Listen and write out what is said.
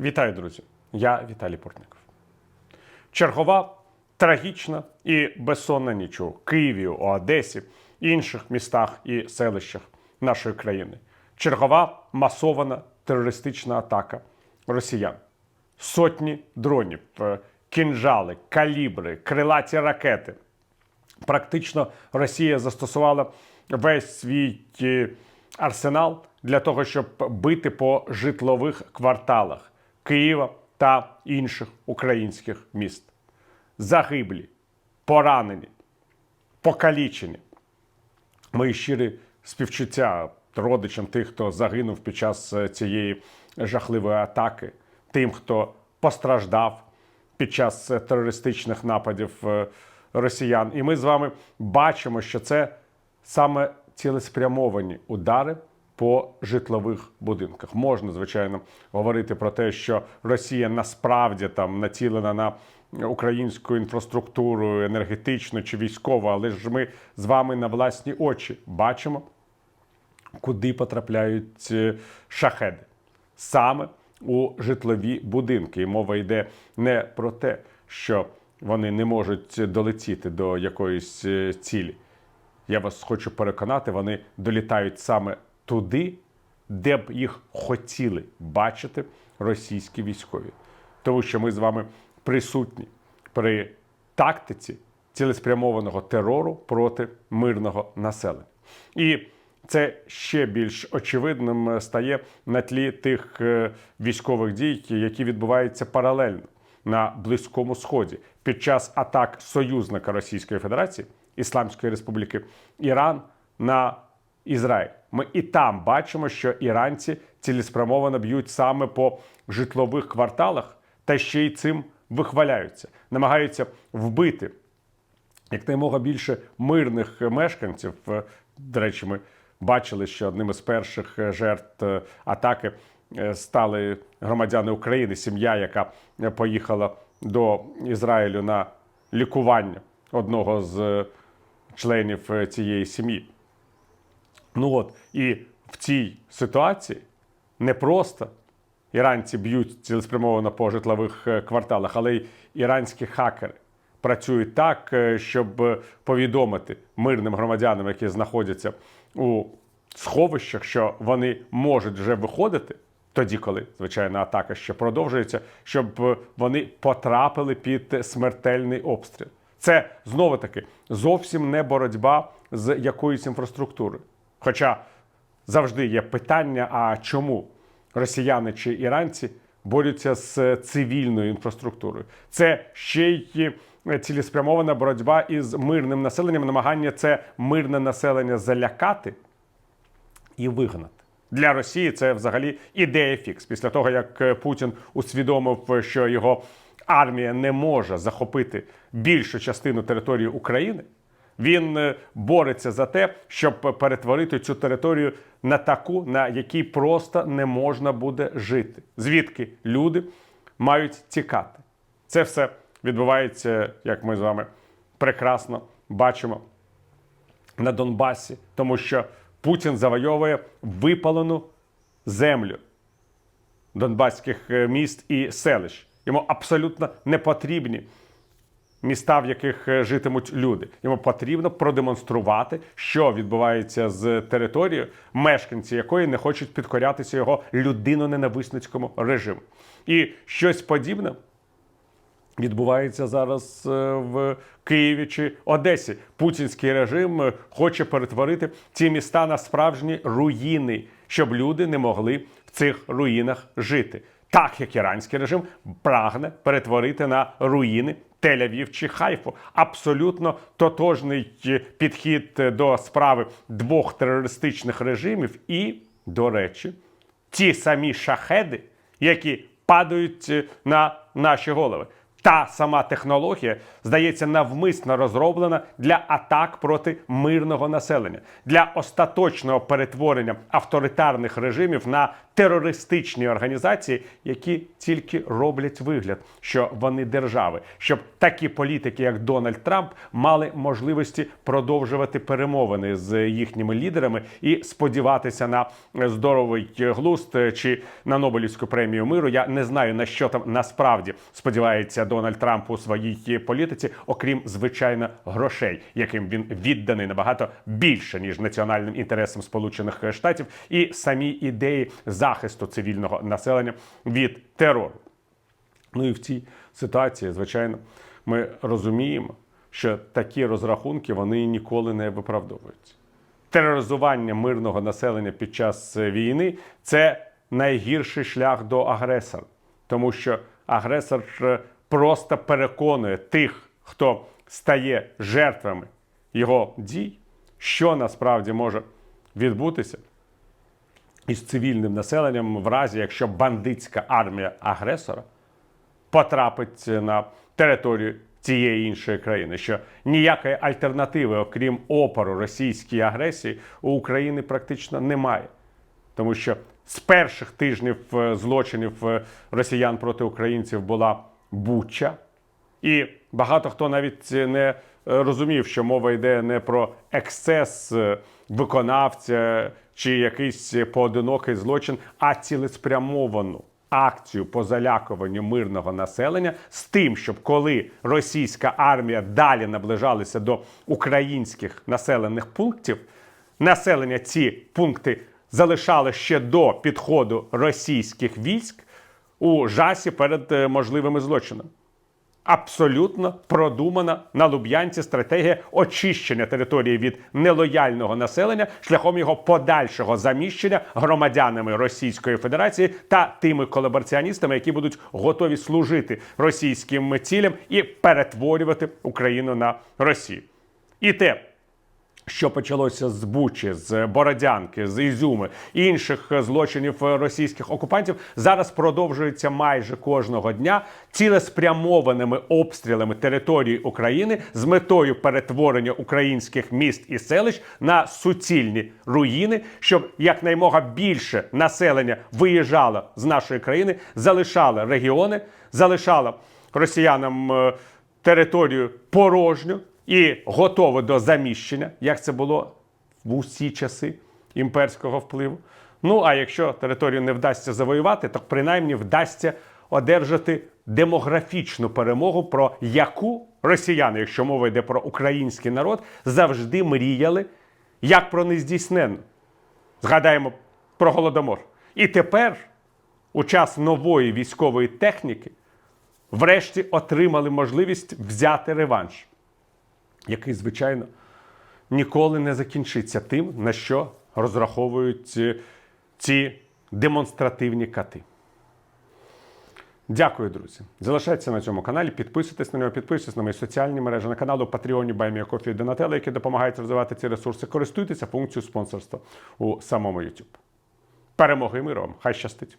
Вітаю, друзі! Я Віталій Портников. Чергова трагічна і безсонна ніч у Києві, у Одесі, інших містах і селищах нашої країни. Чергова масована терористична атака росіян. Сотні дронів, е, кінжали, калібри, крилаті ракети. Практично Росія застосувала весь свій е, арсенал для того, щоб бити по житлових кварталах Києва та інших українських міст. Загиблі, поранені, покалічені. Мої щирі співчуття родичам тих, хто загинув під час е, цієї жахливої атаки, тим, хто постраждав під час е, терористичних нападів е, росіян. І ми з вами бачимо, що це саме цілеспрямовані удари по житлових будинках. Можна, звичайно, говорити про те, що Росія насправді там націлена на українську інфраструктуру, енергетичну чи військову, але ж ми з вами на власні очі бачимо, куди потрапляють е, шахеди. Саме у житлові будинки. І мова йде не про те, що вони не можуть долетіти до якоїсь е, цілі. Я вас хочу переконати, вони долітають саме туди, де б їх хотіли бачити російські військові. Тому що ми з вами присутні при тактиці цілеспрямованого терору проти мирного населення. І це ще більш очевидним стає на тлі тих е, військових дій, які відбуваються паралельно на Близькому Сході під час атак союзника Російської Федерації Ісламської Республіки Іран на Ізраїль. Ми і там бачимо, що іранці цілеспрямовано б'ють саме по житлових кварталах, та ще й цим вихваляються, намагаються вбити якнаймога більше мирних мешканців. Е, До речі, ми бачили, що одним із перших е, жертв е, атаки стали громадяни України, сім'я, яка поїхала до Ізраїлю на лікування одного з членів цієї сім'ї. Ну от і в цій ситуації не просто іранці б'ють цілеспрямовано по житлових е, кварталах, але й іранські хакери працюють так, е, щоб повідомити мирним громадянам, які знаходяться у сховищах, що вони можуть вже виходити. Тоді, коли звичайна атака ще продовжується, щоб е, вони потрапили під смертельний обстріл. Це знову таки зовсім не боротьба з якоюсь інфраструктурою. Хоча завжди є питання: а чому росіяни чи іранці борються з цивільною інфраструктурою? Це ще й цілеспрямована боротьба із мирним населенням, намагання це мирне населення залякати і вигнати. Для Росії це взагалі ідея фікс. Після того, як Путін усвідомив, що його армія не може захопити більшу частину території України, він е, бореться за те, щоб перетворити цю територію на таку, на якій просто не можна буде жити. Звідки люди мають тікати. Це все відбувається, як ми з вами прекрасно бачимо на Донбасі, тому що Путін завойовує випалену землю донбаських е, міст і селищ. Йому абсолютно не потрібні міста, в яких е, житимуть люди. Йому потрібно продемонструвати, що відбувається з територією, мешканці якої не хочуть підкорятися його людино-ненависницькому режиму. І щось подібне відбувається зараз е, в Києві чи Одесі. Путінський режим е, хоче перетворити ці міста на справжні руїни, щоб люди не могли в цих руїнах жити. Так як іранський режим прагне перетворити на руїни Тель-Авів чи Хайфу. Абсолютно тотожний е, підхід е, до справи двох терористичних режимів. І, до речі, ті самі шахеди, які падають е, на наші голови. Та сама технологія, здається, навмисно розроблена для атак проти мирного населення, для остаточного перетворення авторитарних режимів на терористичні організації, які тільки роблять вигляд, що вони держави, щоб такі політики, як Дональд Трамп, мали можливості продовжувати перемовини з їхніми лідерами і сподіватися на здоровий глузд чи на Нобелівську премію миру. Я не знаю на що там насправді сподівається Дональд Трамп у своїй політиці, окрім звичайно грошей, яким він відданий набагато більше ніж національним інтересам Сполучених Штатів і самі ідеї захисту цивільного населення від терору. Ну і в цій ситуації, звичайно, ми розуміємо, що такі розрахунки вони ніколи не виправдовуються. Тероризування мирного населення під час війни це найгірший шлях до агресора, тому що агресор е, просто переконує тих, хто стає жертвами його дій, що насправді може відбутися із цивільним населенням в разі, якщо бандитська армія агресора потрапить на територію цієї іншої країни, що ніякої альтернативи, окрім опору російській агресії, у України практично немає. Тому що з перших тижнів е, злочинів е, росіян проти українців була Буча, і багато хто навіть не е, розумів, що мова йде не про ексцес е, виконавця чи якийсь поодинокий злочин, а цілеспрямовану акцію по залякуванню мирного населення з тим, щоб коли російська армія далі наближалася до українських населених пунктів, населення ці пункти залишало ще до підходу російських військ у жасі перед е, можливими злочинами. Абсолютно продумана на Луб'янці стратегія очищення території від нелояльного населення шляхом його подальшого заміщення громадянами Російської Федерації та тими колабораціоністами, які будуть готові служити російським цілям і перетворювати Україну на Росію. І те, що почалося з Бучі, з Бородянки, з Ізюми інших злочинів російських окупантів, зараз продовжується майже кожного дня цілеспрямованими обстрілами території України з метою перетворення українських міст і селищ на суцільні руїни, щоб якнаймога більше населення виїжджало з нашої країни, залишало регіони, залишало росіянам е, територію порожню і готове до заміщення, як це було в усі часи імперського впливу. Ну а якщо територію не вдасться завоювати, то принаймні вдасться одержати демографічну перемогу, про яку росіяни, якщо мова йде про український народ, завжди мріяли як про нездійсненну. Згадаємо про голодомор. І тепер, у час нової військової техніки, врешті отримали можливість взяти реванш який, звичайно, ніколи не закінчиться тим, на що розраховують ці, ці демонстративні кати. Дякую, друзі. Залишайтеся на цьому каналі, підписуйтесь на нього, підписуйтесь на мої соціальні мережі, на каналу Patreon, Баймія Кофі і Донателло, які допомагають розвивати ці ресурси. Користуйтеся функцією спонсорства у самому YouTube. Перемоги і миру вам! Хай щастить!